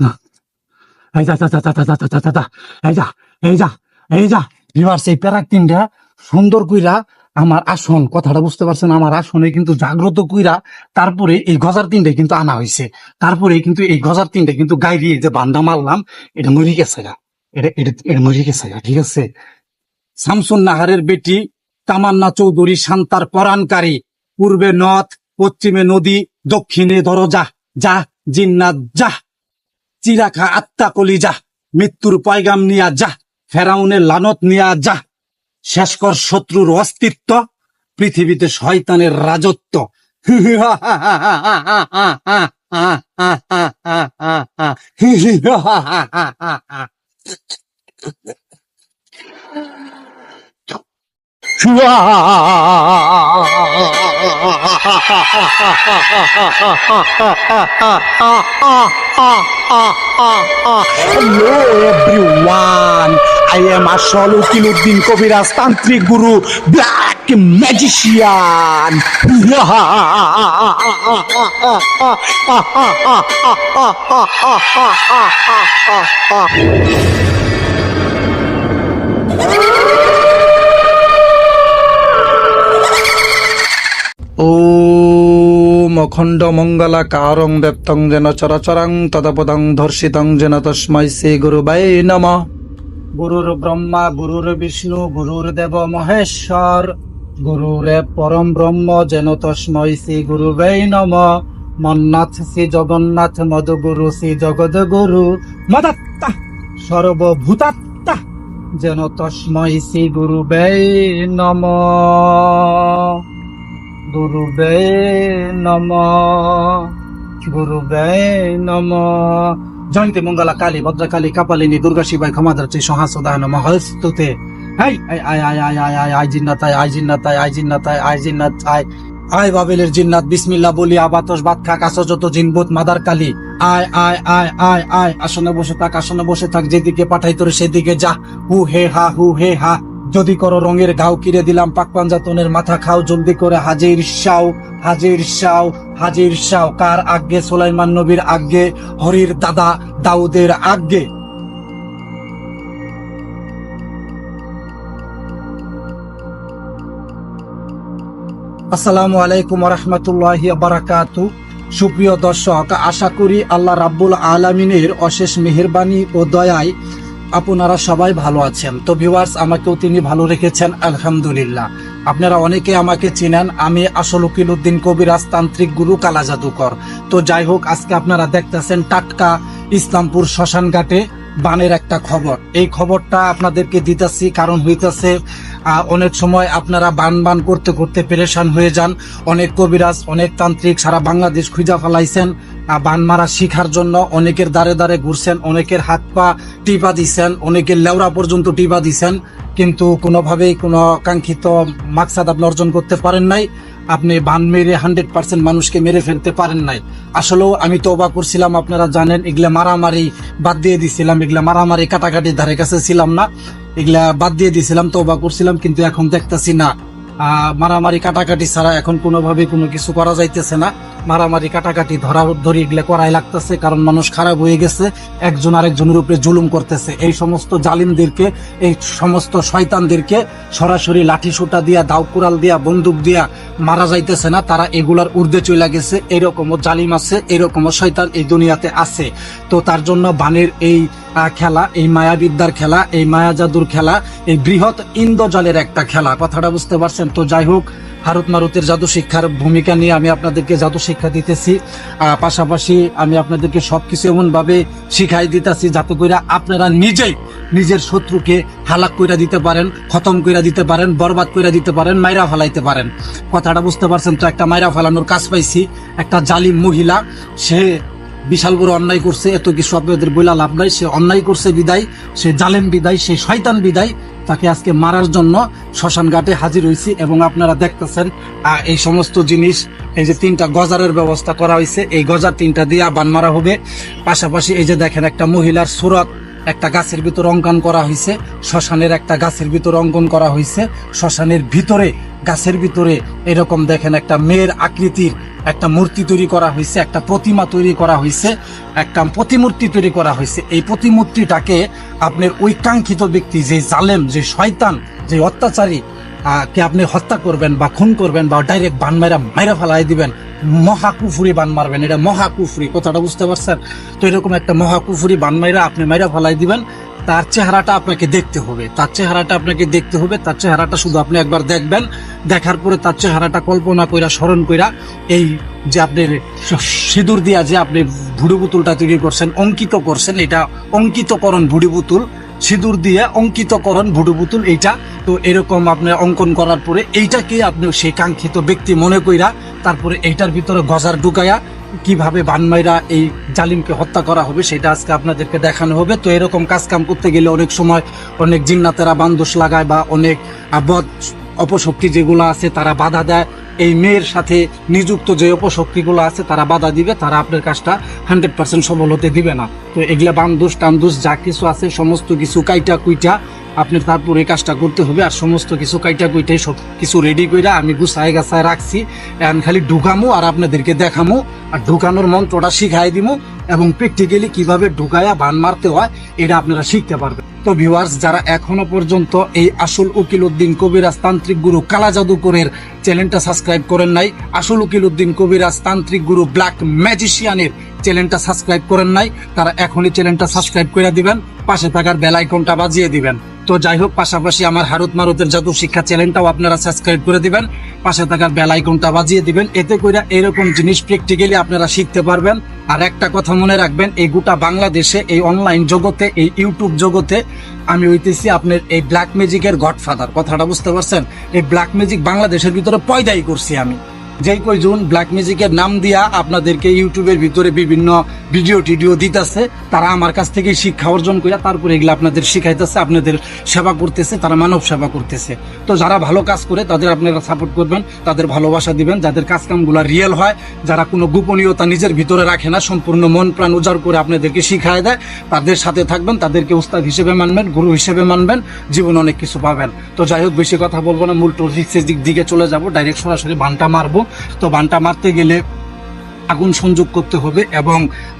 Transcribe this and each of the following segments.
যা যা যা যা যা যা যা যা যা যা যা যা। সুন্দর আমার আসন কথাটা বুঝতে পারছেন, আমার আসনে কিন্তু জাগ্রত কইরা তারপরে এই গজার তিনটে কিন্তু আনা হয়েছে তারপরে কিন্তু এই গজার তিনটে কিন্তু গাইরি যে বান্দা মারলাম, এটা মরি গেছে গা। এটা এটা এটা মরি গেছে গা, ঠিক আছে? শামসুন নাহারের বেটি তামান্না চৌধুরী শান্তার পরাণকারী, পূর্বে নদ, পশ্চিমে নদী, দক্ষিণে দরজা, যা জিন্নাত, যা। চিরাখা আত্মা কলি যা, মৃত্যুর পয়গাম নিয়া যা, ফেরাউনের লানত নিয়া যা। শেষ কর শত্রুর অস্তিত্ব, পৃথিবীতে শয়তানের রাজত্ব। Hello everyone. I am Ashol Ukiluddin Kobiraj Tantric Guru Black Magician. ওম অখণ্ড মঙ্গলা কারং দেপ্তং যেন চরাচরাং তদপদং ধর্ষিতং যেন তস্মাই শ্রী গুরু বাই নম। গুরুর ব্রহ্মা, গুরুর বিষ্ণু, গুরুর দেব মহেশ্বর গুরুরে পরম ব্রহ্ম যেন তস্মৈ শ্রী গুরু বৈ নম। মন্নাথ শ্রী জগন্নাথ, মধুগুরু শ্রী জগদ গুরু মদাত্তা সর্বভূতাত্মা যেন তস্মৈ শ্রী গুরু বৈ নম। গুরু বৈ নম গুরু বৈ নম জয়ন্তী মঙ্গলা কালী ভদ্রকালী কাপালিনী দুর্গা শিবাই ক্ষমাদার্চী সহাসদায় নম হস্তুতে হাই আই আই আই আই আই আই আই জিন্নাত আই আই জিন্নাত আই আই জিন্নাত আই আই জিন্নাত আই আয় বাবেলের জিন্নাত বিসমিল্লাহ বলি আবাতস বাদ খাক আসো যত জিনবুত মাদার কালী আয় আয় আয় আয় আয় আসনে বসে থাক আসনে বসে থাক যেদিকে পাঠাই তোর সেদিকে যা হু হে হা হু হে হা যদি করো রঙের গাও কিরে দিলাম পাক পাঞ্জাতনের মাথা খাও, জলদি করে হাজির শাও হাজির শাও হাজির শাও কার আগে সোলাইমান নবীর আগে হরির দাদা দাউদের আগে আসসালামু আলাইকুম রহমতুল্লাহ বারাকাতু সুপ্রিয় দর্শক, আশা করি আল্লাহ রাব্বুল আলমিনের অশেষ মেহেরবানি ও দয়ায় আপনারা সবাই ভালো আছেন। তো ভিউয়ার্স আমাকেও তিনি ভালো রেখেছেন, আলহামদুলিল্লাহ। আপনারা অনেকে আমাকে চিনেন, আমি আসল উকিল উদ্দিন কবিরাজ তান্ত্রিক গুরু কালা জাদুকর। তো যাই হোক, আজকে আপনারা দেখতেছেন টাটকা ইসলামপুর শ্মশান ঘাটে বানের একটা খবর। এই খবরটা আপনাদেরকে দিতেছি, কারণ হইতেছে অনেক সময় আপনারা বান বান করতে করতে পেরেশান হয়ে যান। অনেক কবিরাজ, অনেক তান্ত্রিক সারা বাংলাদেশ খুঁজা ফেলাইছেন। বান মারা শিখার জন্য অনেকের দাঁড়ে দাঁড়ে ঘুরছেন, অনেকের হাত পা টিপা দিছেন, অনেকের লেওড়া পর্যন্ত টিপা দিছেন, কিন্তু কোনোভাবেই কোনো কাঙ্ক্ষিত মাকসাদ আপনি অর্জন করতে পারেন নাই। আপনি বান মেরে হান্ড্রেড পার্সেন্ট মানুষকে মেরে ফেলতে পারেন নাই। আসলেও আমি তো অবাক করছিলাম, আপনারা জানেন, এগুলা মারামারি বাদ দিয়ে দিছিলাম, এগুলা মারামারি কাটাকাটি ধারে কাছে ছিলাম না। এগুলা বাদ দিয়ে দিছিলাম তো অবাক করছিলাম, কিন্তু এখন দেখতেছি না। মারামারি কাটাকাটি ছাড়া এখন কোনোভাবে কোনো কিছু করা যাইতেছে না। মারামারি কাটাকাটি ধরা, ধরি এগুলা করাই লাগতেছে, কারণ মানুষ খারাপ হয়ে গেছে, একজন আরেকজনের উপরে জুলুম করতেছে। এই সমস্ত জালিমদেরকে, এই সমস্ত শয়তানদেরকে সরাসরি লাঠি সুটা দিয়া দাও কুড়াল দিয়া, বন্দুক দিয়া মারা যাইতেছে না, তারা এগুলার ঊর্ধ্বে চলে গেছে। এরকমও জালিম আছে, এরকমও শয়তান এই দুনিয়াতে আছে। তো তার জন্য বানের এই খেলা, এই মায়াবিদ্যার খেলা, এই মায়া জাদুর খেলা, এই বৃহৎ ইন্দ্রজালের একটা খেলা। কথাটা বুঝতে পারছেন? তো যাই হোক ভারত মারুতের জাদু শিক্ষার ভূমিকা নিয়ে আমি আপনাদেরকে জাদু শিক্ষা দিতেছি। পাশাপাশি আমি আপনাদেরকে সব কিছু এমনভাবে শিখাই দিতেছি যাতে করে আপনারা নিজেই নিজের শত্রুকে হালাক কইরা দিতে পারেন, খতম কইরা দিতে পারেন, বরবাদ কইরা দিতে পারেন, মাইরা ফালাইতে পারেন। কথাটা বুঝতে পারছেন? তো একটা মাইরা ফালানোর কাজ পাইছি। একটা জালিম মহিলা, সে বিশাল বড় অন্যায় করছে, এত কিছু আপনাদের বইলা লাভ নাই। সে অন্যায় করছে বিদায়, সে জালেম বিদায়, সে শয়তান বিদায়। তাকে আজকে মারার জন্য শ্মশান ঘাটে হাজির হয়েছি এবং আপনারা দেখতেছেন এই সমস্ত জিনিস, এই যে তিনটা গজারের ব্যবস্থা করা হয়েছে, এই গজার তিনটা দিয়ে বান মারা হবে। পাশাপাশি এই যে দেখেন একটা মহিলার সুরত একটা গাছের ভিতর অঙ্কন করা হয়েছে শ্মশানের একটা গাছের ভিতর অঙ্কন করা হয়েছে শ্মশানের ভিতরে, গাছের ভিতরে এরকম দেখেন একটা মেয়ের আকৃতির একটা মূর্তি তৈরি করা হয়েছে একটা প্রতিমা তৈরি করা হয়েছে একটা প্রতিমূর্তি তৈরি করা হয়েছে এই প্রতিমূর্তিটাকে আপনার ওই কাঙ্ক্ষিত ব্যক্তি, যে জালেম, যে শয়তান, যে অত্যাচারী কে আপনি হত্যা করবেন বা খুন করবেন বা ডাইরেক্ট বান মাইরা মাইরা ফেলাই দিবেন মহাকুফুরি বান মারবেন, এটা মহাকুফুরি, কথাটা বুঝতে পারছেন? তো এরকম একটা মহাকুফুরি বান মাইরা আপনি মাইরা ফেলাই দিবেন, তার চেহারাটা আপনাকে দেখতে হবে। তার চেহারাটা আপনাকে দেখতে হবে, তার চেহারাটা শুধু আপনি একবার দেখবেন, দেখার পরে তার চেহারাটা কল্পনা কইরা, স্মরণ কইরা, এই যে আপনি সিঁদুর দিয়া যে আপনি ভুড়ি পুতুলটা তৈরি করছেন, অঙ্কিত করছেন, এটা অঙ্কিতকরণ ভুড়ি পুতুল সিঁদুর দিয়ে অঙ্কিতকরণ ভুডু পুতুল এইটা। তো এরকম আপনি অঙ্কন করার পরে এইটাকে আপনি সেই কাঙ্ক্ষিত ব্যক্তি মনে কইরা তারপরে এইটার ভিতরে গজার ঢুকায়া কীভাবে বানমাইরা এই জালিমকে হত্যা করা হবে সেটা আজকে আপনাদেরকে দেখানো হবে। তো এরকম কাজ কাম করতে গেলে অনেক সময় অনেক জিন্নাতেরা বান্দোষ লাগায় বা অনেক বদ অপশক্তি যেগুলো আছে তারা বাধা দেয়। এই মেয়ের সাথে নিযুক্ত যে অপশক্তিগুলো আছে, তারা বাধা দিবে, তারা আপনার কাজটা হান্ড্রেড পার্সেন্ট সফল হতে দিবে না। তো এগুলা বান্দুস টান্দুস যা কিছু আছে, সমস্ত কিছু কাইটা কুইটা আপনি তারপর এই কাজটা করতে হবে, আর সমস্ত কিছু কাইটা কুইটাই সব কিছু রেডি করে আমি গুছায় গাছায় রাখছি। এখন খালি ঢুকামো আর আপনাদেরকে দেখামো, আর ঢুকানোর মন্ত্রটা শিখাই দিমু এবং প্র্যাকটিক্যালি কীভাবে ঢুকায়া বান মারতে হয়, এটা আপনারা শিখতে পারবেন। তো ভিউয়ার্স যারা এখনও পর্যন্ত এই আসল উকিল উদ্দিন কবিরাজ তান্ত্রিক গুরু কালা জাদুকরের চ্যানেলটা সাবস্ক্রাইব করেন নাই, আসল উকিল উদ্দিন কবিরাজ তান্ত্রিক গুরু ব্ল্যাক ম্যাজিশিয়ানের চ্যানেলটা সাবস্ক্রাইব করেন নাই, তারা এখনই চ্যানেলটা সাবস্ক্রাইব করে দিবেন, পাশে থাকার বেল আইকনটা বাজিয়ে দিবেন। তো যাই হোক, পাশাপাশি আমার হারুত মারুতের জাদু শিক্ষা চ্যানেলটাও আপনারা সাবস্ক্রাইব করে দিবেন। পাশে থাকার বেল আইকনটা বাজিয়ে দিবেন। এতে করে এরকম জিনিস প্র্যাকটিক্যালি আপনারা শিখতে পারবেন। আর একটা কথা মনে রাখবেন, এই গোটা বাংলাদেশে, এই অনলাইন জগতে, এই ইউটিউব জগতে আমি হইতেছি আপনার এই ব্ল্যাক ম্যাজিকের গডফাদার কথাটা বুঝতে পারছেন? এই ব্ল্যাক ম্যাজিক বাংলাদেশের ভিতরে পয়দাই করছি আমি। যেই কয়জন ব্ল্যাক মিউজিকের নাম দিয়া আপনাদেরকে ইউটিউবের ভিতরে বিভিন্ন ভিডিও টিডিও দিতেছে, তারা আমার কাছ থেকে শিক্ষা অর্জন করে তারপরে এগুলো আপনাদের শিখাইতেছে, আপনাদের সেবা করতেছে, তারা মানব সেবা করতেছে। তো যারা ভালো কাজ করে, তাদের আপনারা সাপোর্ট করবেন, তাদের ভালোবাসা দিবেন, যাদের কাজ কামগুলো রিয়েল হয়, যারা কোনো গোপনীয়তা নিজের ভিতরে রাখে না, সম্পূর্ণ মন প্রাণ উজাড় করে আপনাদেরকে শিখায় দেয়, তাদের সাথে থাকবেন, তাদেরকে উস্তাদ হিসেবে মানবেন, গুরু হিসেবে মানবেন, জীবন অনেক কিছু পাবেন। তো যাই হোক, বেশি কথা বলব না, মূল টপিক্সের দিক দিকে চলে যাব ডাইরেক্ট সরাসরি বানটা মারবো। তো বানটা মারতে গেলে আগুন সংযোগ করতে হবে এবং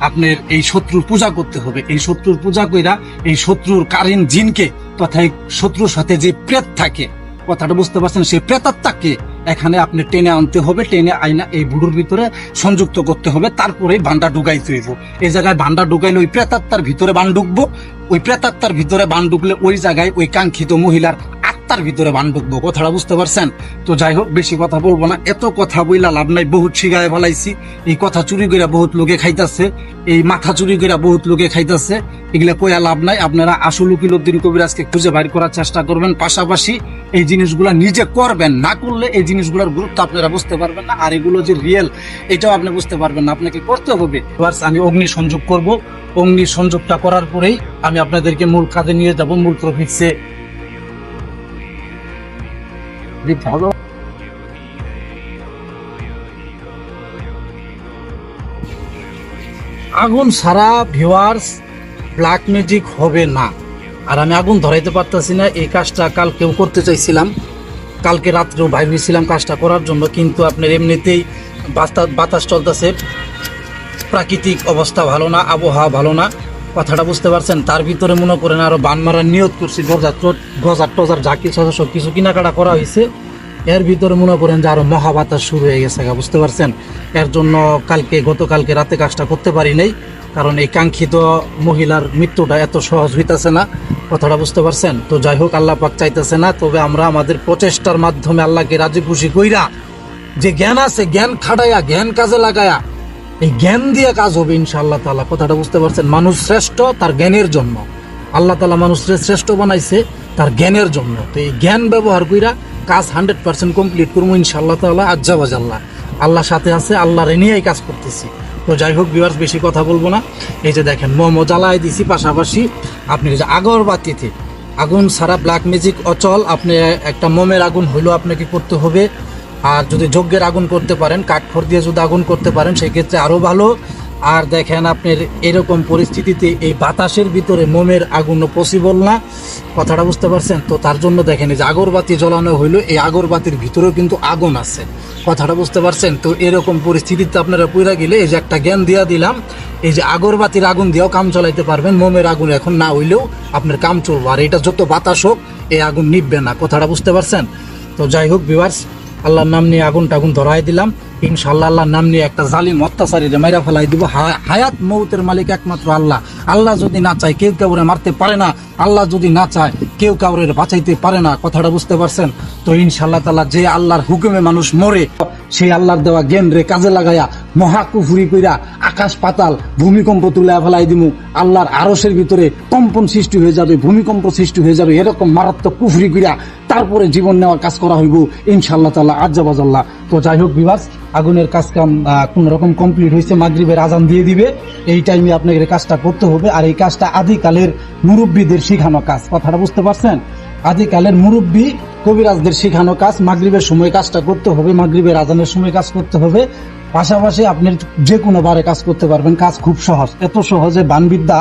আপনার এই শত্রুর পূজা করতে হবে। এই শত্রুর পূজা কইরা এই শত্রুর কারেন জিনকে তথা শত্রুর সাথে যে প্রেত থাকে, কথাটা বুঝতে পারছেন, সেই প্রেতাত্মাকে এখানে আপনি টেনে আনতে হবে, টেনে আইনা এই বুড়োর ভিতরে সংযুক্ত করতে হবে তারপরে ভান্ডা ঢুকাইতে হইব। এই জায়গায় ভান্ডা ঢুকাইলে ওই প্রেতাত্মার ভিতরে বান ঢুকবো, ওই প্রেতাত্মার ভিতরে বান ঢুকলে ওই জায়গায় ওই কাঙ্ক্ষিত মহিলার আত্মার ভিতরে বান ঢুকবো কথাটা বুঝতে পারছেন? তো যাই হোক, বেশি কথা বলব না। এত কথা বইলা লাভ নাই, বহুত শিগায় ফেলাইছি। এই কথা চুরি করে বহুত লোকে খাইতাছে, এই মাথা চুরি করে বহুত লোকে খাইতাছে। এগুলা কইয়া লাভ নাই। আপনারা আসল উকিল উদ্দিন কবিরাজকে খুঁজে বাইর করার চেষ্টা করবেন। পাশাপাশি এই জিনিসগুলা নিজে করবেন, না করলে এই জিনিসগুলোর গুরুত্ব আপনারা বুঝতে পারবেন না। আর এগুলো যে রিয়েল এটাও আপনি বুঝতে পারবেন না। আপনাকে করতে হবে। আমি অগ্নি সংযোগ করব। অগ্নি সংযোগটা করার পরেই আমি আপনাদেরকে মূল কাজে নিয়ে যাব। মূল প্রফিক্সে আগুন সারা ভিউয়ার্স ব্ল্যাক ম্যাজিক হবে না। আর আমি আগুন ধরাইতে পারতেছি না এই কাজটা কালকেও করতে চাইছিলাম। কালকে রাত্রেও বাইর হয়েছিলাম কাজটা করার জন্য কিন্তু আপনার এমনিতেই বাতাস চলতেছে। প্রাকৃতিক অবস্থা ভালো না আবহাওয়া ভালো না। কথাটা বুঝতে পারছেন? তার ভিতরে মনে করেন আরও বান মারার নিয়ত করছি, গজার গজার টজার যা কিছু আছে সব কিছু কেনাকাটা করা হয়েছে এর ভিতরে মনে করেন যে আরও মহাবাতাস শুরু হয়ে গেছে বুঝতে পারছেন? এর জন্য কালকে, গতকালকে রাতে কাজটা করতে পারি নাই, কারণ এই কাঙ্ক্ষিত মহিলার মৃত্যুটা এত সহজ হইতাছে না। কথাটা বুঝতে পারছেন? তো যাই হোক, আল্লাহ পাক চাইতেছে না, তবে আমরা আমাদের প্রচেষ্টার মাধ্যমে আল্লাহকে রাজি খুশি কইরা, যে জ্ঞান আছে, জ্ঞান খাটাইয়া জ্ঞান কাজে লাগায়া এই জ্ঞান দিয়ে কাজ হবে ইনশাআল্লাহ তাআলা। কথাটা বুঝতে পারছেন? মানুষ শ্রেষ্ঠ, তার জ্ঞানের জন্য আল্লাহ তালা মানুষকে শ্রেষ্ঠ বানাইছে, তার জ্ঞানের জন্য তো এই জ্ঞান ব্যবহার কইরা কাজ হান্ড্রেড পার্সেন্ট কমপ্লিট করব ইনশাআল্লাহ তাআলা আজ্জাবাজ আল্লাহ সাথে আছে আল্লাহ নিয়েই কাজ করতেছি। তো যাই হোক বিভার্স বেশি কথা বলব না। এই যে দেখেন, মোমো জ্বালায় দিছি পাশাপাশি আপনি যে আগরবাতিতে আগুন সারা ব্ল্যাক ম্যাজিক অচল, আপনি একটা মোমের আগুন হইলেও আপনাকে করতে হবে। আর যদি যজ্ঞের আগুন করতে পারেন কাঠখড় দিয়ে যদি আগুন করতে পারেন, সেক্ষেত্রে আরও ভালো। আর দেখেন আপনার এরকম পরিস্থিতিতে এই বাতাসের ভিতরে মোমের আগুন পসিবল না। কথাটা বুঝতে পারছেন? তো তার জন্য দেখেন এই যে আগরবাতি জ্বলানো হইল, এই আগরবাতির ভিতরেও কিন্তু আগুন আছে। কথাটা বুঝতে পারছেন? তো এরকম পরিস্থিতিতে আপনারা পুরা গেলে এই যে একটা জ্ঞান দিয়া দিলাম, এই যে আগরবাতির আগুন দিয়েও কাম চালাইতে পারবেন, মোমের আগুন এখন না হইলেও আপনার কাম চলবো। আর এটা যত বাতাস হোক, এই আগুন নিববে না। কথাটা বুঝতে পারছেন? তো যাই হোক বিভার্স আল্লাহর নাম নিয়ে আগুন টাগুন ধরাই দিলাম। ইনশাল্লাহ আল্লাহর নাম নিয়ে একটা জালিম অত্যাচারীরে মাইরা ফেলাই দিব। হায়াত মৌতের মালিক একমাত্র আল্লাহ। আল্লাহ যদি না চায়, কেউ কাউরে মারতে পারে না। আল্লাহ যদি না চায়, কেউ কাউরে বাঁচাইতে পারে না। কথাটা বুঝতে পারছেন? তো ইনশাল্লাহ তাল্লাহ যে আল্লাহর হুকুমে মানুষ মরে, সেই আল্লাহর দেওয়া জ্ঞান রে কাজে লাগাইয়া মহাকুফুরি কইরা আকাশ পাতাল ভূমিকম্প তুলে ফেলাই দিমু। আল্লাহর আরসের ভিতরে কম্পন সৃষ্টি হয়ে যাবে, ভূমিকম্প সৃষ্টি হয়ে যাবে, এরকম মারাত্মক কুফরি কইরা তারপরে জীবন নেওয়ার কাজ করা হইব ইনশাল্লাহ তাল্লাহ আজ্জাবাজাল্লাহ তো যাই হোক বিভাস, আগুনের কাজ কাম কোন রকম কমপ্লিট হয়েছে, মাগরিবের আজান দিয়ে দিবে। এই টাইমে আপনাকে কাজটা করতে হবে, আর এই কাজটা আদিকালের মুরব্বীদের শেখানো কাজ। কথাটা বুঝতে পারছেন? আদিকালের মুরব্বী কবিরাজদের শেখানো কাজ, মাগরিবের সময় কাজটা করতে হবে, মাগরিবের আজানের সময় কাজ করতে হবে। পাশাপাশি আপনি যে কোনো বারে কাজ করতে পারবেন, কাজ খুব সহজ। এত সহজে বানবিদ্যা,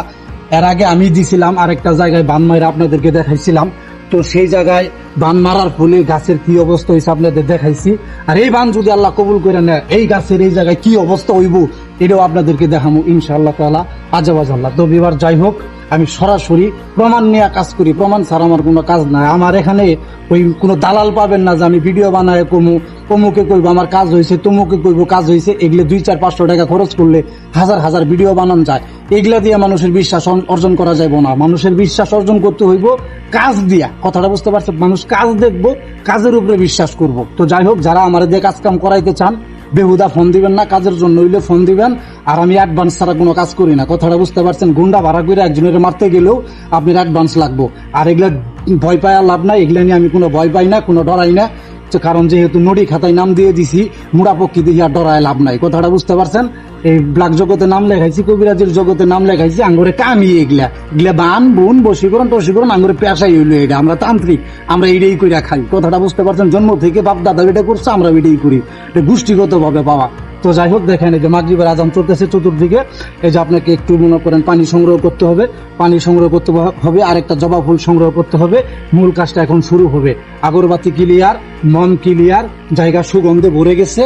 এর আগে আমি দিছিলাম, আরেকটা জায়গায় বান মাইরা আপনাদেরকে দেখাইছিলাম। তো সেই জায়গায় বান মারার ফলে গাছের কি অবস্থা হয়েছে আপনাদের দেখাইছি। আর এই বান যদি আল্লাহ কবুল করে নেয়, এই গাছের এই জায়গায় কি অবস্থা হইব, এটাও আপনাদেরকে দেখাবো ইনশাআল্লাহ তালা আজাবাজ আল্লাহ, তো এবার যাই হোক। আমি সরাসরি প্রমাণ নিয়ে কাজ করি। প্রমাণ ছাড়া আমার কোনো কাজ নাই। আমার এখানে ওই কোনো দালাল পাবেন না যে আমি ভিডিও বানায় কমু অমুকে কইব আমার কাজ হয়েছে তমুকে কইব কাজ হয়েছে এগুলো দুই, চার, পাঁচশো টাকা খরচ করলে হাজার হাজার ভিডিও বানানো যায়। এগুলা দিয়ে মানুষের বিশ্বাস অর্জন করা যাবে না। মানুষের বিশ্বাস অর্জন করতে হইব কাজ দিয়া। কথাটা বুঝতে পারছে মানুষ কাজ দেখব, কাজের উপরে বিশ্বাস করব। তো যাই হোক, যারা আমার দিয়ে কাজ কাম করাইতে চান বেহুদা ফোন দিবেন না, কাজের জন্য হইলে ফোন দিবেন। আর আমি অ্যাডভান্স ছাড়া কোনো কাজ করি না। কথাটা বুঝতে পারছেন? গুন্ডা ভাড়া করে একজনের মারতে গেলেও আপনার অ্যাডভান্স লাগবো। আর এগুলো ভয় পাওয়া লাভ নাই। এগুলো নিয়ে আমি কোনো ভয় পাই না, কোনো ডরাই না। কারণ যেহেতু নড়ি খাতায় নাম দিয়ে দিছি মুড়াপক্ষি দিয়ে আর ডরায় লাভ নাই। কথাটা বুঝতে পারছেন? এই ব্ল্যাক জগতে নাম লেখাইছি, কবিরাজের জগতে নাম লেখাইছি, আঙ্গুরে কামি এগুলা। এগুলা বান, বুন বসীকরণ টসীকরণ আঙ্গুরে পেশাই হইল এটা। আমরা তান্ত্রিক, আমরা এটাই কইরা খাই। কথাটা বুঝতে পারছেন? জন্ম থেকে বাপ দাদা এটা করছে, আমরা এটাই করি। এটা গোষ্ঠীগত ভাবে পাওয়া। তো যাই হোক, দেখেন এই যে মাগরিবের আজান চলতেছে চতুর্দিকে। এই যে আপনাকে একটু মনে করেন, পানি সংগ্রহ করতে হবে। পানি সংগ্রহ করতে হবে আর একটা জবা ফুল সংগ্রহ করতে হবে। মূল কাজটা এখন শুরু হবে। আগরবাতি ক্লিয়ার, মন ক্লিয়ার, জায়গা সুগন্ধে ভরে গেছে।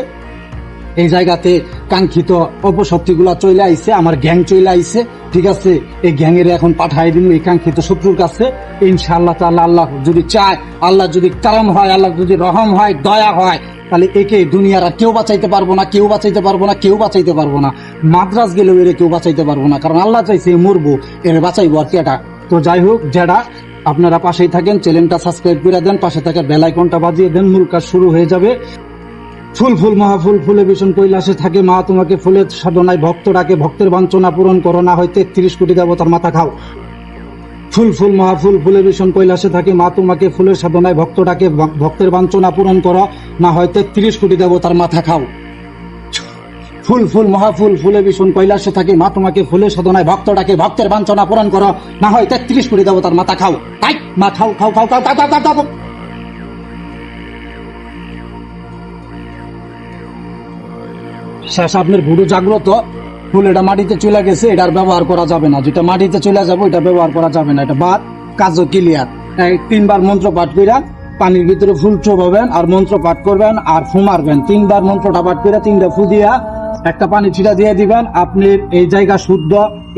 এই জায়গাতে কাঙ্ক্ষিত অপশক্তিগুলা চলে আইছে, আমার গ্যাং চলে আইছে, ঠিক আছে? এই গ্যাংয়ের এখন পাঠাই দিন এই কাঙ্ক্ষিত শত্রুর কাছে। ইনশাআল্লাহ তাআলা আল্লাহ যদি চায়, আল্লাহ যদি কারাম হয়, আল্লাহ যদি রহম হয়, দয়া হয়, তাহলে একে দুনিয়ার কেউ বাঁচাইতে পারব না, কেউ বাঁচাইতে পারব না, কেউ বাঁচাইতে পারব না। মাদ্রাস গেলেও এর কেউ বাঁচাইতে পারব না, কারণ আল্লাহ চাইছে মরবো, এর বাঁচাইবো আর কেটা তো যাই হোক যেটা আপনারা পাশেই থাকেন চ্যানেলটা সাবস্ক্রাইব করে দেন, পাশে থাকা বেল আইকনটা বাজিয়ে দেন, মূল কাজ শুরু হয়ে যাবে। ফুল ফুল মহাফুল ফুলে ভীষণ কৈলাসে থাকে। মা তোমাকে ফুলের সাধনায় ভক্ত ডাকে ভক্তের বাঞ্ছনা পূরণ করো, না হয় তেত্রিশ কোটি দেবতার মাথা খাও। ফুল ফুল মহাফুল ফুলে ভীষণ কৈলাসে থাকে। মা তোমাকে ফুলের সাধনায় ভক্ত ডাকে ভক্তের বাঞ্ছনা পূরণ করো, না হয় তেত্রিশ কোটি দেবতার মাথা খাও। ফুল ফুল মহাফুল ফুলে ভীষণ কৈলাসে থাকে। মা তোমাকে ফুলের সাধনায় ভক্ত ডাকে ভক্তের বাঞ্ছনা পূরণ করো, না হয় তেত্রিশ কোটি দেবতার মাথা খাও। তাই, মা, খাও খাও খাও খাও খাও খাও খাও। শেষ আপনার ভুড়ো জাগ্রত, ফুল এটা মাটিতে চলে গেছে এটার ব্যবহার করা যাবে না। যেটা মাটিতে চলে যাবে এটা ব্যবহার করা যাবে না। এটা বাদ, কাজও ক্লিয়ার তিনবার মন্ত্র পাঠ কইরা পানির ভিতরে ফুল চোবাবেন আর মন্ত্র পাঠ করবেন আর ফু মারবেন। তিনবার মন্ত্রটা পাঠ করে তিনটা ফু দিয়া একটা পানি ছিটা দিয়ে দিবেন। আপনি এই জায়গা শুদ্ধ,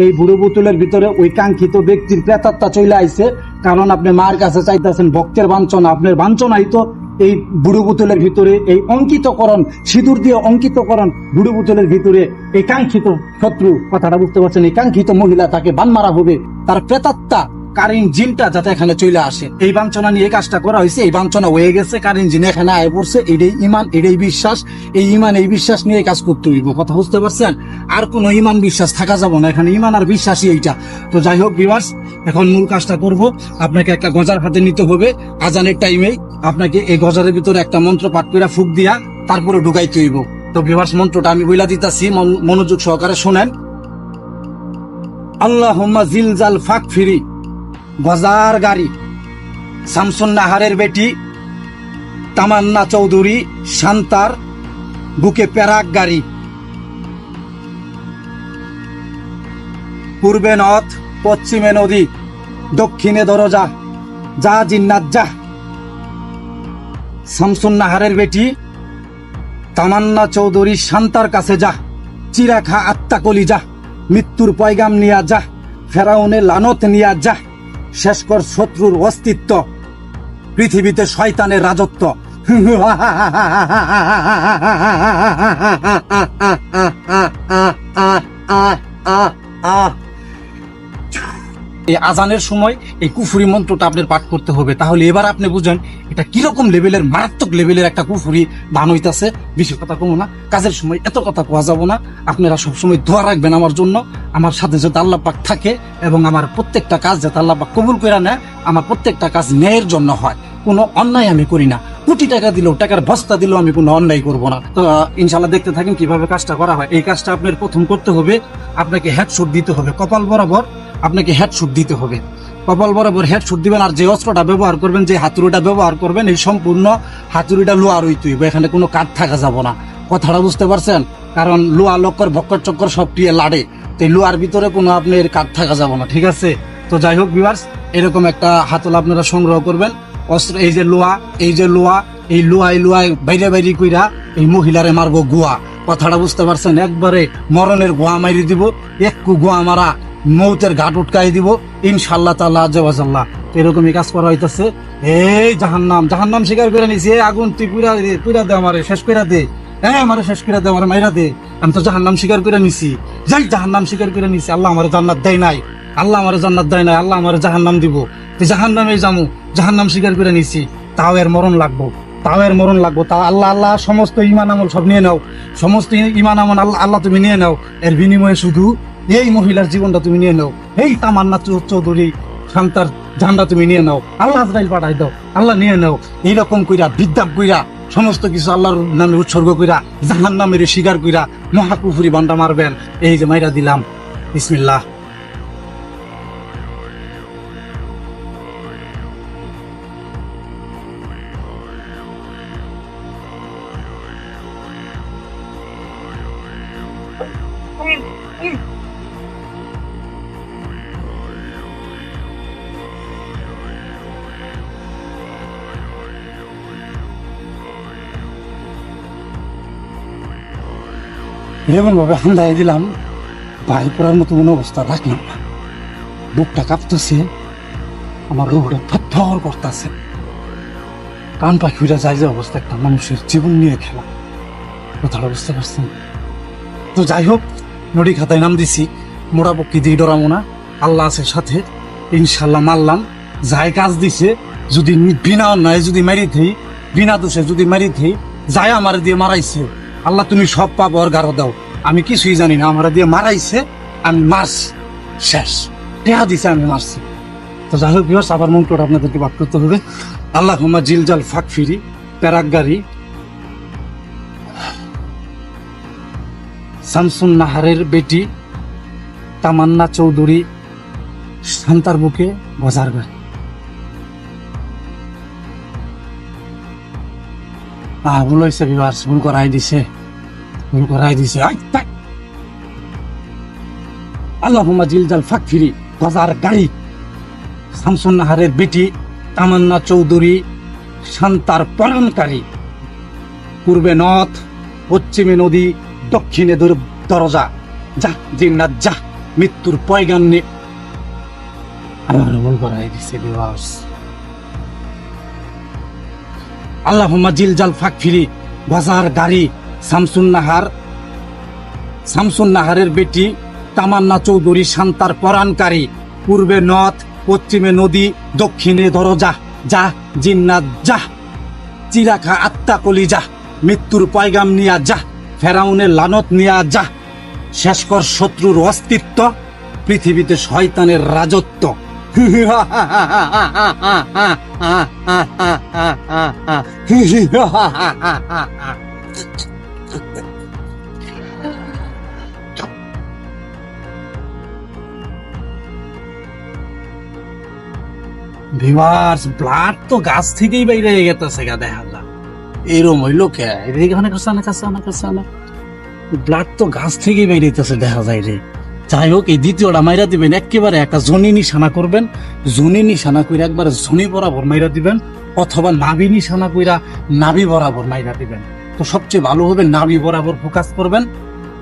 এই বুড়ো বোতলের ভিতরে ওই কাঙ্ক্ষিত ব্যক্তির প্রেতাত্মা চলে আইছে। কারণ আপনি মার কাছে চাইতেছেন, ভক্তের বাঞ্ছনা। আপনার বাঞ্ছনাই তো এই বুড়ো বোতলের ভিতরে এই অঙ্কিতকরণ, সিঁদুর দিয়ে অঙ্কিতকরণ বুড়ো বোতলের ভিতরে এই কাঙ্ক্ষিত শত্রু। কথাটা বুঝতে পারছেন? এই কাঙ্ক্ষিত মহিলা তাকে বান মারা হবে। তার প্রেতাত্মা কারিন জিনটা যাতে এখানে চলে আসে। এই বাঞ্ছনা নিয়ে কাজটা করা হয়েছে এই বাঞ্ছনা হয়ে গেছে কারিন জিন এখানে আয় পড়ছে, এটাই ইমান, এটাই বিশ্বাস। এই ইমান, এই বিশ্বাস নিয়ে কাজ করতে হইব, কথা বুঝতে পারছেন? আর কোন ইমান বিশ্বাস থাকা যাব না, এখানে ইমান আর বিশ্বাসই এইটা। তো যাই হোক বিভার্স এখন মূল কাজটা করব। আপনাকে একটা গজার হাতে নিতে হবে, আজানের টাইমেই আপনাকে এই গজারের ভিতরে একটা মন্ত্র পাঠ করে ফুক দিয়া তারপরে ঢুকাইতে হইব। তো বিভার্স মন্ত্রটা আমি বইলা দিতাছি মনোযোগ সহকারে শোনেন। আল্লাহ জিলজাল ফাক ফিরি গজার গাড়ি শামসুন নাহারের বেটি, তামান্না চৌধুরী, শান্তার বুকে প্যারাক গাড়ি। পূর্বে নথ পশ্চিমে নদী, দক্ষিণে দরজা, যা জিন্নাত যা। শামসুন নাহারের বেটি, তামান্না চৌধুরী শান্তার কাছে যা, চিরাখা আত্মাকলি যা, মৃত্যুর পয়গাম নিয়া যা ফেরাউনে লানত নিয়া যা। শেষ কর শত্রুর অস্তিত্ব। পৃথিবীতে শয়তানের রাজত্ব। এই আজানের সময় এই কুফুরি মন্ত্রটা আপনার পাঠ করতে হবে। তাহলে এবার আপনি বুঝেন, এটা কীরকম লেভেলের, মারাত্মক লেভেলের একটা কুফুরি দান হইতাছে। বেশি কথা কমো না। কাজের সময় এত কথা কোয়া যাব না। আপনারা সবসময় দোয়া রাখবেন আমার জন্য। আমার সাথে যাতে আল্লাহ পাক থাকে এবং আমার প্রত্যেকটা কাজ যাতে আল্লাহ পাক কবুল করে নেয়, আমার প্রত্যেকটা কাজ ন্যায়ের জন্য হয়। কোনো অন্যায় আমি করি না। কোটি টাকা দিলেও, টাকার বস্তা দিলেও আমি কোনো অন্যায় করব না। তো ইনশাল্লাহ দেখতে থাকেন কীভাবে কাজটা করা হয়। এই কাজটা আপনার প্রথম করতে হবে। আপনাকে হেডশুট দিতে হবে, কপাল বরাবর। আপনাকে হেডশুট দিতে হবে। কপাল বরাবর হেডশুট দিবেন আর যে অস্ত্রটা ব্যবহার করবেন, যে হাতুড়িটা ব্যবহার করবেন, এই সম্পূর্ণ হাতুড়িটা লোহার হইতে হইবে। এখানে কোনো কাঠ থাকা যাব না। কথাটা বুঝতে পারছেন? কারণ লোহা লক্কর ভক্কর চক্কর সব টিয়ে লাড়ে। তো এই লোহার ভিতরে কোনো আপনার কাঠ থাকা যাব না, ঠিক আছে? তো যাই হোক ভিউয়ার্স এরকম একটা হাতল আপনারা সংগ্রহ করবেন। অস্ত্র, এই যে লোহা এই যে লোহা এই এই লোহায় বাইরে বাইরে কইরা এই মহিলারে মারবো গুয়া। কথাটা বুঝতে পারছেন? একবারে মরণের গোয়া মারি দিব একটু গোয়া মারা। মৌতের ঘাট উটকাই দিব। ইনশাল্লাহ তাল্লাহ আজ্লাহ এরকমই কাজ করা হইতেছে। এই জাহান্নাম জাহান্নাম স্বীকার করে নিছি। আগুন তুই পুরা দে পুরা দে আমারে, শেষ করে দে। হ্যাঁ আমারে শেষ করে দে, আমার মাইরা দে। আমি তো জাহান্নাম স্বীকার করে নিছি। যাই জাহান্নাম স্বীকার করে নিছি, আল্লাহ আমার জান্নাত দেয় নাই। আল্লাহ আমার জান্নাত দেয় নাই, আল্লাহ আমার জাহান্নাম দিব। তুই জাহান্নামে যামু, জাহান্নাম স্বীকার করে নিছি। তাও এর মরণ লাগবো, তাও এর মরণ লাগবো। তা আল্লাহ আল্লাহ সমস্ত ইমান আমল সব নিয়ে নাও। সমস্ত ইমান আমল আল্লাহ আল্লাহ তুমি নিয়ে নাও। এর বিনিময়ে শুধু এই মহিলার জীবনটা তুমি নিয়ে নাও। এই তামান্না চৌধুরী শান্তার ঝান্ডা তুমি নিয়ে নাও। আল্লাহ আজরাইল পাঠাই দাও। আল্লাহ নিয়ে নাও। এইরকম কইরা, বিদ্যাপ কইরা, সমস্ত কিছু আল্লাহর নামে উৎসর্গ কইরা জাহান নামের শিকার কইরা, মহাকুফুরি বান্ডা মারবেন। এই যে মাইরা দিলাম। বিসমিল্লাহ। এমন ভাবে হান্দাই দিলাম, ভাই পড়ার মতো কোনো অবস্থা রাখলাম না। বুকটা কাঁপতেছে, আমার রুহটা থর করতেছে। কান পাখিরা যায় যে অবস্থা একটা মানুষের জীবন নিয়ে খেলা। কথাটা বুঝতে পারছেন? তো যাই হোক, নদী খাতায় নাম দিছি, মোড়া পক্ষী দিয়ে ডরামো না। আল্লাহ আছে সাথে ইনশাল্লাহ মারলাম। যাই কাজ দিছে, যদি বিনা অন্যায় যদি মারি থেই বিনা দোষে যদি মারি থেই যাই আমার দিয়ে মারাইছে। আল্লাহ তুমি সব পাপ ওর গারো দাও। আমি কিছুই জানি না, আমার দিয়ে মারাইছে আমি মারছি শেষ। টেহা দিছে আমি মারছি তো যাই হোক বিহস আবার মন্ত্রটা আপনাদেরকে বাদ করতে হবে। আল্লাহ হুমা জিলজাল ফাঁক ফিরি, প্যারাক গাড়ি। শামসুন নাহারের বেটি, তামান্না চৌধুরী, শান্তার বুকে গজার গাড়ি। আহ, ভুল হয়েছে বিবাস ভুল করাই দিছে। ভুল করাই দিছে আই, তাই। আল্লাহ জিলজাল ফাঁক ফিরি গজার গাড়ি শামসুন নাহারের বেটি তামান্না চৌধুরী শান্তার পরাণকারী। পূর্বে নথ পশ্চিমে নদী দক্ষিণে দর- দরজা। যা জিন্নাত যা মৃত্যুর পয়গান নে। আবার ভুল করাই দিছে বিবাস। আল্লাহ জিলজাল ফাঁক ফিরি বাজার গাড়ি। শামসুন নাহার শামসুন নাহারের বেটি তামান্না চৌধুরী শান্তার পরাণকারী, পূর্বে নথ পশ্চিমে নদী, দক্ষিণে দরজা, যা যা জিন্নাত, যা চিরাখা আত্মা কলি যা মৃত্যুর পয়গাম নিয়া যা ফেরাউনের লানত নিয়া যা শেষ কর শত্রুর অস্তিত্ব, পৃথিবীতে শয়তানের রাজত্ব। ভিভার্স ব্লাড তো গাছ থেকেই বাইরে গেতেছে গা, দেখা যা এরম হইল কে? এদিকে অনেক অনেক কাছে অনেক কাছে অনেক ব্লাড তো গাছ থেকেই বাইরে গেতেছে দেখা যায় রে। যাই হোক, এই দ্বিতীয়টা মাইরা দিবেন। একেবারে একটা জনি নিশানা করবেন। জনি নিশানা করে একবারে জনি বরাবর মাইরা দিবেন, অথবা নাভি নিশানা কইরা নাভি বরাবর মাইরা দিবেন। তো সবচেয়ে ভালো হবে নাভি বরাবর ফোকাস করবেন।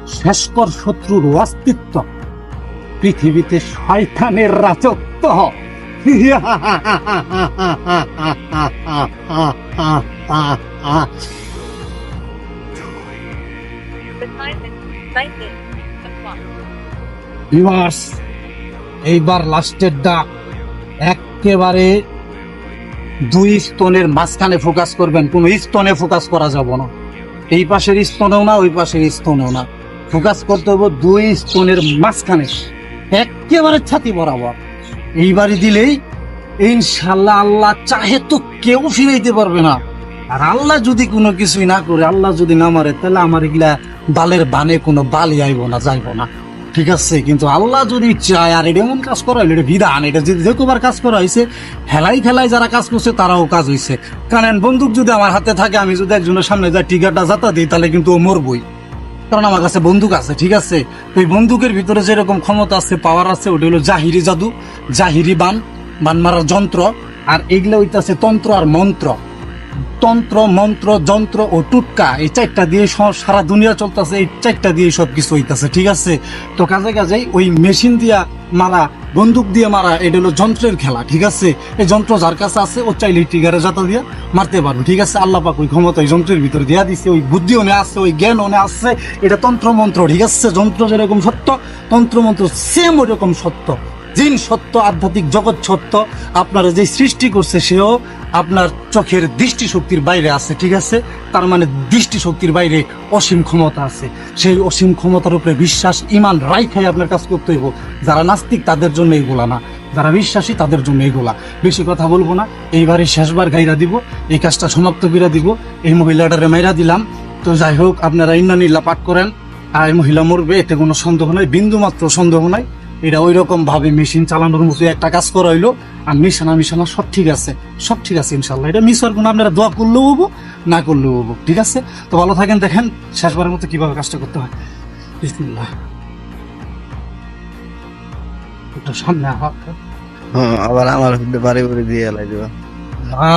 শেষকর শত্রুর অস্তিত্ব। পৃথিবীতে শয়তানের রাজত্ব। The time is 19 o'clock. Viewers এইবার লাস্টের ডাক। একেবারে দুই স্তনের মাঝখানে ফোকাস করবেন। কোন স্তনে ফোকাস করা যাব না। এই পাশের স্তনেও না, ওই পাশের স্তনেও না। ফোকাস করতে হবে দুই স্তনের মাঝখানে। একেবারে ছাতি বরাবর। এইবারে দিলেই ইনশাল্লাহ আল্লাহ চাহে তো কেউ ফিরাইতে পারবে না। আর আল্লাহ যদি কোনো কিছুই না করে, আল্লাহ যদি না মারে, তাহলে আমার এগুলা বালের বানে কোনো বালি আইব না, যাইব না। ঠিক আছে, কিন্তু আল্লাহ যদি চায়, আর এটা এমন কাজ করা হইল, এটা বিধান, এটা যদি যেকবার কাজ করা হয়েছে হেলাই খেলাই যারা কাজ করছে, তারাও কাজ হয়েছে কারণ বন্দুক যদি আমার হাতে থাকে, আমি যদি একজনের সামনে যাই টিকারটা যাতা দিই, তাহলে কিন্তু ও মরবই। কারণ আমার কাছে বন্দুক আছে, ঠিক আছে? এই বন্দুকের ভিতরে যেরকম ক্ষমতা আছে পাওয়ার আছে, ওটা হলো জাহিরি জাদু, জাহিরি বান বান মারার যন্ত্র, আর এগুলো হইতাছে তন্ত্র আর মন্ত্র। তন্ত্র, মন্ত্র, যন্ত্র ও টুটকা, এই চারটা দিয়ে সারা দুনিয়া চলতেছে, এই চারটা দিয়ে সব কিছু হইতাছে, ঠিক আছে? তো কাজে কাজে ওই মেশিন দিয়া মারা, বন্দুক দিয়ে মারা, এটা হলো যন্ত্রের খেলা, ঠিক আছে? এই যন্ত্র যার কাছে আছে, ও চাইলে টিগারে যাতা দিয়ে মারতে পারবে, ঠিক আছে? আল্লাহ পাক ওই ক্ষমতা ওই যন্ত্রের ভিতরে দিয়া দিছে, ওই বুদ্ধি ওনে আছে, ওই জ্ঞান ওনে আছে, এটা তন্ত্র মন্ত্র ঠিক আছে? যন্ত্র যেরকম সত্য তন্ত্র মন্ত্র সেম ওরকম সত্য। জিন সত্য, আধ্যাত্মিক জগৎ সত্য, আপনারা যে সৃষ্টি করছে সেও আপনার চোখের দৃষ্টিশক্তির বাইরে আছে, ঠিক আছে? তার মানে দৃষ্টিশক্তির বাইরে অসীম ক্ষমতা আছে। সেই অসীম ক্ষমতার উপরে বিশ্বাস, ইমান রাইখাই আপনার কাজ করতে হইব। যারা নাস্তিক, তাদের জন্য এইগুলা না। যারা বিশ্বাসী, তাদের জন্য এইগুলা বেশি কথা বলব না। এইবারে শেষবার গাইরা দিব। এই কাজটা সমাপ্ত করে দিব। এই মহিলাটারে মাইরা দিলাম। তো যাই হোক, আপনারা ইন্নানিল্লা পাঠ করেন। আর মহিলা মরবে, এতে কোনো সন্দেহ নাই। বিন্দু মাত্র সন্দেহ নাই। এটা ওই রকম ভাবে মেশিন চালানোর মতো একটা কাজ করা হইল। আর মিশানা মিশানা সব ঠিক আছে। সব ঠিক আছে ইনশাল্লাহ এটা মিস হওয়ার কোনো আপনারা দোয়া করলেও হব না করলেও হব। ঠিক আছে? তো ভালো থাকেন দেখেন শেষবারের মতো কীভাবে কাজটা করতে হয়। বিসমিল্লাহ। সামনে হ্যাঁ, আবার আমার বাড়ি বাড়ি দিয়ে এলাই দিবা। না,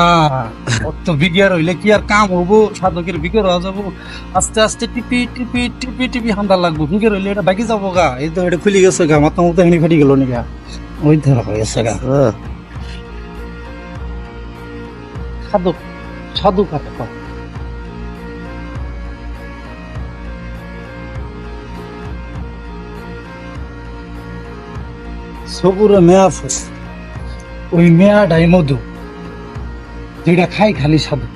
অত বিগিয়ার হইলে কি কাম আস্তে আস্তে টিপি টিপি টিপি টিপি হইলে এটা বাকি গা। তো এটা গেছে গা ওই গা। সাধু সবুরে মেয়া ফুস। ওই মেয়াটাই মধু। যেটা খাই খালি সাধু।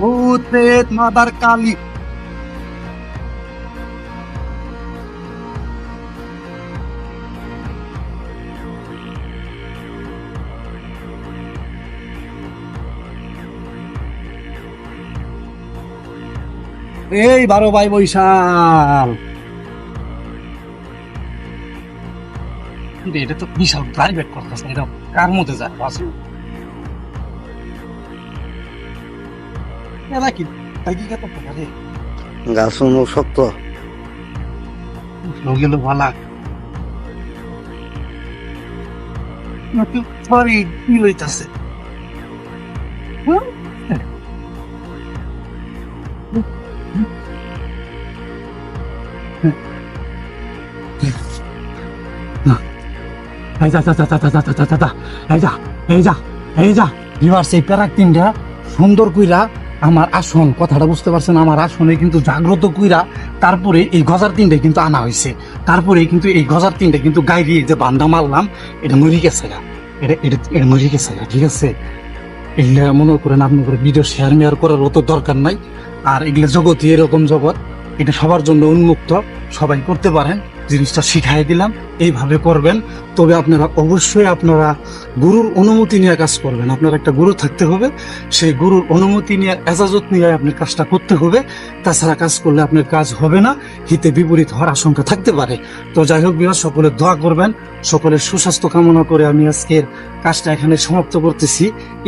ভূত প্রেত মাদার কালী। এই বারো ভাই বৈশাল। কিন্তু এটা তো বিশাল প্রাইভেট করতেছে এটা কার মধ্যে যায়? বাসু এরা কি? তাই কি কত পারে গাছ অনেক শক্ত গেল ভালা। সরি কি লইতাছে? এই যা যা যা যা যা যা এই যা এই যা এই যা প্যারাক তিনটা সুন্দর কইরা আমার আসন কথাটা বুঝতে পারছেন আমার আসনে কিন্তু জাগ্রত কইরা তারপরে এই গজার তিনটে কিন্তু আনা হয়েছে তারপরে কিন্তু এই গজার তিনটে কিন্তু গাইরি যে বান্দা মারলাম এটা মরি গেছে গা এটা এটা এটা মরি গেছে গা ঠিক আছে এগুলা মনে করেন আপনি করে ভিডিও শেয়ার মেয়ার করার অত দরকার নাই আর এগুলো জগৎই এরকম জগৎ এটা সবার জন্য উন্মুক্ত সবাই করতে পারেন জিনিসটা শিখাই দিলাম, এইভাবে করবেন। তবে আপনারা অবশ্যই আপনারা গুরুর অনুমতি নিয়ে কাজ করবেন। আপনার একটা গুরু থাকতে হবে, সেই গুরুর অনুমতি নিয়ে, এজাজত নিয়ে আপনার কাজটা করতে হবে। তাছাড়া কাজ করলে আপনার কাজ হবে না, হিতে বিপরীত হওয়ার আশঙ্কা থাকতে পারে। তো যাই হোক বিহার সকলে দোয়া করবেন, সকলের সুস্বাস্থ্য কামনা করে আমি আজকের কাজটা এখানে সমাপ্ত করতেছি।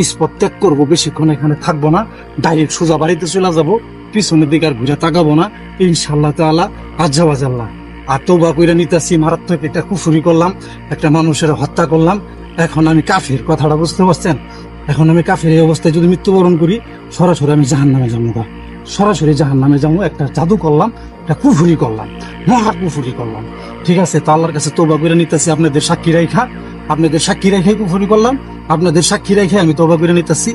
স্পট ত্যাগ করব, বেশিক্ষণ এখানে থাকব না ডাইরেক্ট সোজা বাড়িতে চলে যাব, পিছনের দিকে আর ঘুরে তাকাবো না। ইনশাল্লাহ তাআলা আজ্জাবাজাল্লাহ আর তৌবা কইরা নিতেছি, মারাত্মক একটা কুফুরি করলাম, একটা মানুষের হত্যা করলাম। এখন আমি কাফির, কথাটা বুঝতে পারছেন? এখন আমি কাফির এই অবস্থায় যদি মৃত্যুবরণ করি, সরাসরি আমি জাহান নামে যাব। সরাসরি জাহান নামে যাব, একটা জাদু করলাম, একটা কুফুরি করলাম, মহা কুফুরি করলাম। ঠিক আছে, তো আল্লাহর কাছে তোবা করে নিতেছি, আপনাদের সাক্ষী রেখা আপনাদের সাক্ষী রেখে কুফুরি করলাম, আপনাদের সাক্ষী রেখে আমি তোবা করে নিতেছি।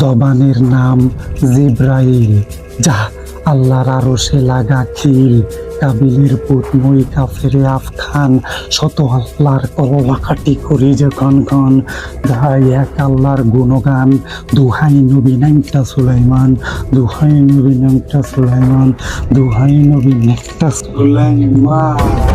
জবানের নাম জিব্রাইল, যা আল্লাহর আরও সে লাগা খিল, কাবিলের পুত মই কাফেরে আফখান শত আল্লাহর কলবাকাটি করি যখন গন যাই এক আল্লাহর গুণগান। দুহাই নবী নামটা সুলাইমান, দুহাই নবী নামটা সুলাইমান, দুহাই নবী নামটা সুলাইমান।